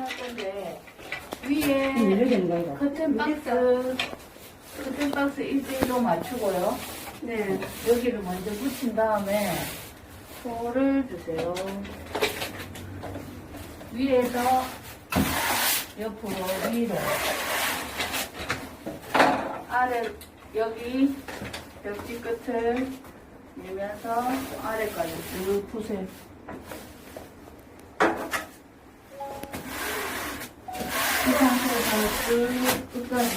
할 건데 위에. 커튼 박스 커튼 박스 1대1로 맞추고요. 네. 여기를 먼저 붙인 다음에 소를 주세요. 위에서 옆으로 위로 아래 여기 벽지 끝을 밀면서 아래까지 쭉 푸세요. 이 끝까지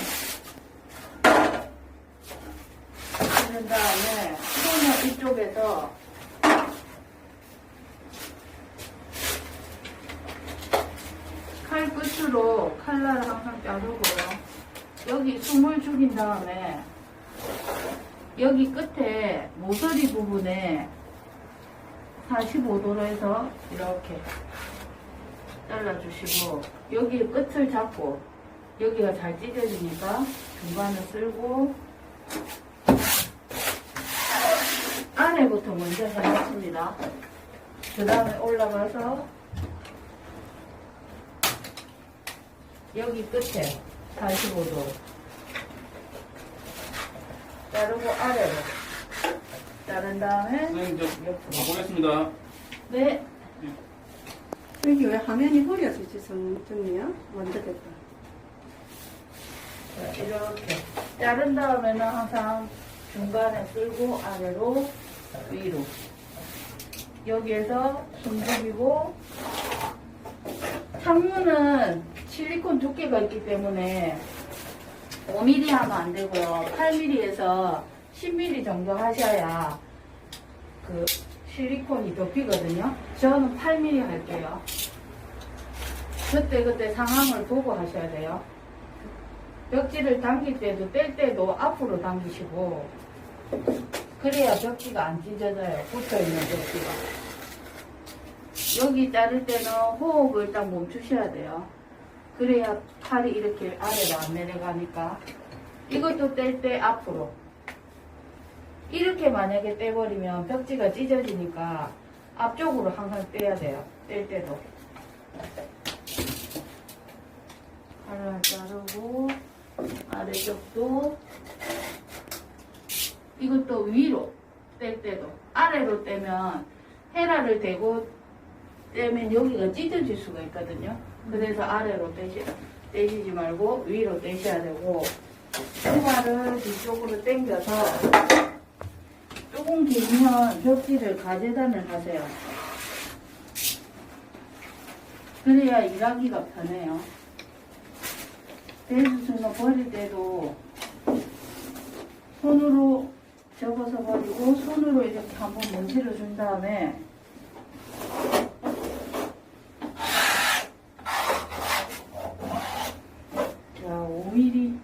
그런 다음에 손을 이쪽에서 칼 끝으로 칼날을 항상 자르고요. 여기 숨을 죽인 다음에 여기 끝에 모서리 부분에 45도로 해서 이렇게 잘라주시고 여기 끝을 잡고 여기가 잘 찢어지니까 중간을 쓸고 안에부터 먼저 해놨습니다. 그 다음에 올라가서 여기 끝에 45도 자르고 아래로 자른 다음에 선생님 저 옆으로 가보겠습니다. 네 여기 왜 화면이 흐려지지, 정, 정리야? 먼저 됐다. 자, 이렇게 자른 다음에는 항상 중간에 쓸고 아래로 위로. 여기에서 숨 죽이고 창문은 실리콘 두께가 있기 때문에 5mm 하면 안 되고요. 8mm에서 10mm 정도 하셔야 그 실리콘이 덮이거든요. 저는 8mm 할게요. 그때 그때 상황을 보고 하셔야 돼요 벽지를 당길 때도 뗄 때도 앞으로 당기시고 그래야 벽지가 안 찢어져요. 붙어있는 벽지가. 여기 자를 때는 호흡을 딱 멈추셔야 돼요. 그래야 팔이 이렇게 아래로 안 내려가니까. 이것도 뗄 때 앞으로. 이렇게 만약에 떼버리면 벽지가 찢어지니까 앞쪽으로 항상 떼야 돼요. 뗄 때도. 칼을 자르고 아래쪽도 이것도 위로 뗄 때도 아래로 떼면 헤라를 대고 떼면 여기가 찢어질 수가 있거든요. 그래서 아래로 떼시, 떼시지 말고 위로 떼셔야 되고 신발을 뒤쪽으로 당겨서 조금 길면 벽지를 가재단을 하세요. 그래야 일하기가 편해요. 대수순을 버릴 때도 손으로 접어서 버리고 손으로 이렇게 한번 문질러 준 다음에 자 5mm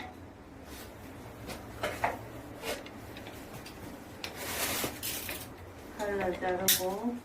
칼날 자르고